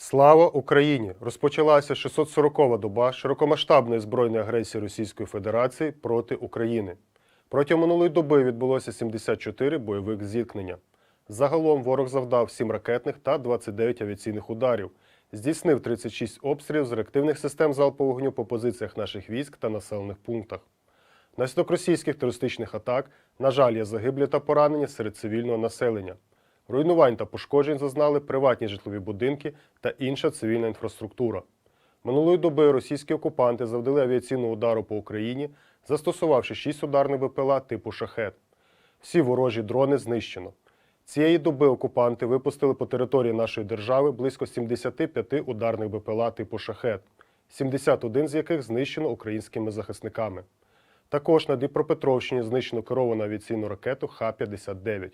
Слава Україні! Розпочалася 640-та доба широкомасштабної збройної агресії Російської Федерації проти України. Протягом минулої доби відбулося 74 бойових зіткнення. Загалом ворог завдав 7 ракетних та 29 авіаційних ударів, здійснив 36 обстрілів з реактивних систем залпового вогню по позиціях наших військ та населених пунктах. Внаслідок російських терористичних атак, на жаль, є загиблі та поранені серед цивільного населення. Руйнувань та пошкоджень зазнали приватні житлові будинки та інша цивільна інфраструктура. Минулої доби російські окупанти завдали авіаційного удару по Україні, застосувавши 6 ударних БПЛА типу шахет. Всі ворожі дрони знищено. Цієї доби окупанти випустили по території нашої держави близько 75 ударних БПЛА типу шахет, 71 з яких знищено українськими захисниками. Також на Дніпропетровщині знищено керовану авіаційну ракету Х-59.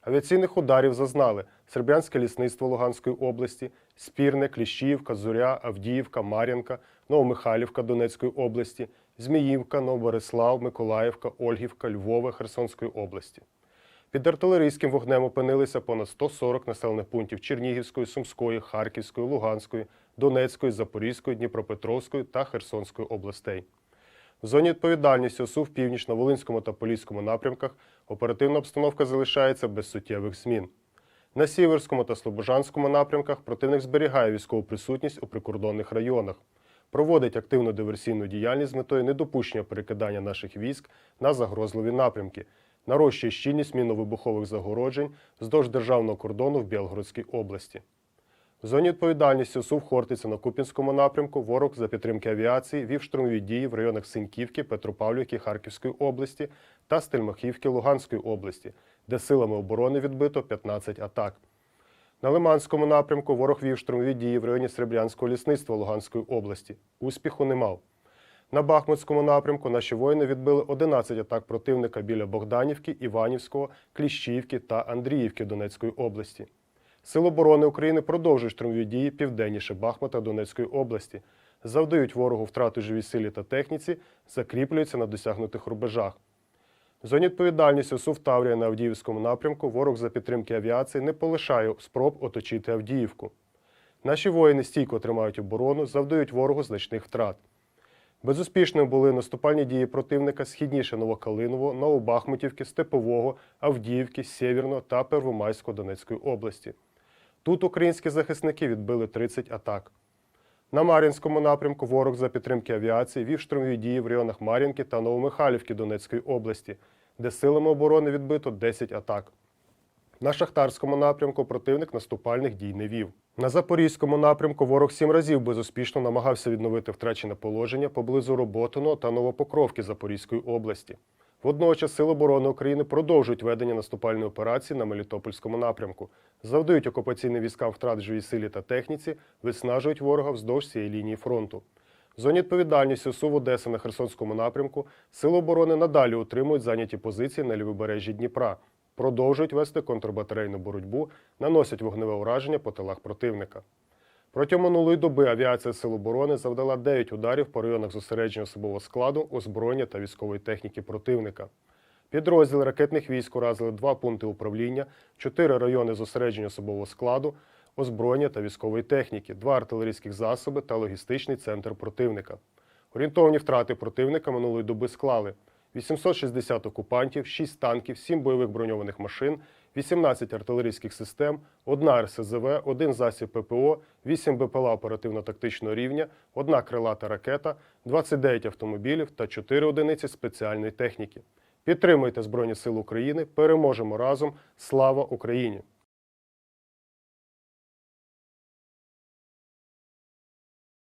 Авіаційних ударів зазнали Серб'янське лісництво Луганської області, Спірне, Кліщіївка, Зоря, Авдіївка, Мар'янка, Новомихайлівка Донецької області, Зміївка, Новоборислав, Миколаївка, Ольгівка, Львова Херсонської області. Під артилерійським вогнем опинилися понад 140 населених пунктів Чернігівської, Сумської, Харківської, Луганської, Донецької, Запорізької, Дніпропетровської та Херсонської областей. В зоні відповідальності ОСУ в північно-волинському та поліському напрямках оперативна обстановка залишається без суттєвих змін. На Сіверському та Слобожанському напрямках противник зберігає військову присутність у прикордонних районах, проводить активну диверсійну діяльність з метою недопущення перекидання наших військ на загрозливі напрямки, нарощує щільність мінно-вибухових загороджень вздовж державного кордону в Білгородській області. В зоні відповідальності СУВ Хортиця на Купінському напрямку ворог за підтримки авіації вів штурмові дії в районах Синьківки, Петропавлівки Харківської області та Стельмахівки Луганської області, де силами оборони відбито 15 атак. На Лиманському напрямку ворог вів штурмові дії в районі Серебрянського лісництва Луганської області. Успіху не мав. На Бахмутському напрямку наші воїни відбили 11 атак противника біля Богданівки, Іванівського, Кліщіївки та Андріївки Донецької області. Сили оборони України продовжують штурмові дії південніше Бахмута Донецької області, завдають ворогу втрати живій силі та техніці, закріплюються на досягнутих рубежах. В зоні відповідальності ОСУ в Таврія на Авдіївському напрямку ворог за підтримки авіації не полишає спроб оточити Авдіївку. Наші воїни стійко тримають оборону, завдають ворогу значних втрат. Безуспішними були наступальні дії противника східніше Новокалиново, Новобахмутівки, Степового, Авдіївки, Сєвєрного та Первомайського Донецької області. Тут українські захисники відбили 30 атак. На Мар'їнському напрямку ворог за підтримки авіації вів штурмові дії в районах Мар'їнки та Новомихайлівки Донецької області, де силами оборони відбито 10 атак. На Шахтарському напрямку противник наступальних дій не вів. На Запорізькому напрямку ворог сім разів безуспішно намагався відновити втрачене положення поблизу Роботиного та Новопокровки Запорізької області. Водночас Сили оборони України продовжують ведення наступальної операції на Мелітопольському напрямку, завдають окупаційним військам втрат живій силі та техніці, виснажують ворога вздовж цієї лінії фронту. В зоні відповідальності СУВ Одеси на Херсонському напрямку Сили оборони надалі утримують зайняті позиції на лівобережжі Дніпра, продовжують вести контрбатарейну боротьбу, наносять вогневе ураження по тилах противника. Протягом минулої доби авіація Сил оборони завдала 9 ударів по районах зосередження особового складу, озброєння та військової техніки противника. Підрозділи ракетних військ уразили два пункти управління, чотири райони зосередження особового складу, озброєння та військової техніки, два артилерійських засоби та логістичний центр противника. Орієнтовні втрати противника минулої доби склали 860 окупантів, 6 танків, 7 бойових броньованих машин, 18 артилерійських систем, 1 РСЗВ, 1 засіб ППО, 8 БПЛА оперативно-тактичного рівня, 1 крилата ракета, 29 автомобілів та 4 одиниці спеціальної техніки. Підтримуйте Збройні Сили України, переможемо разом! Слава Україні!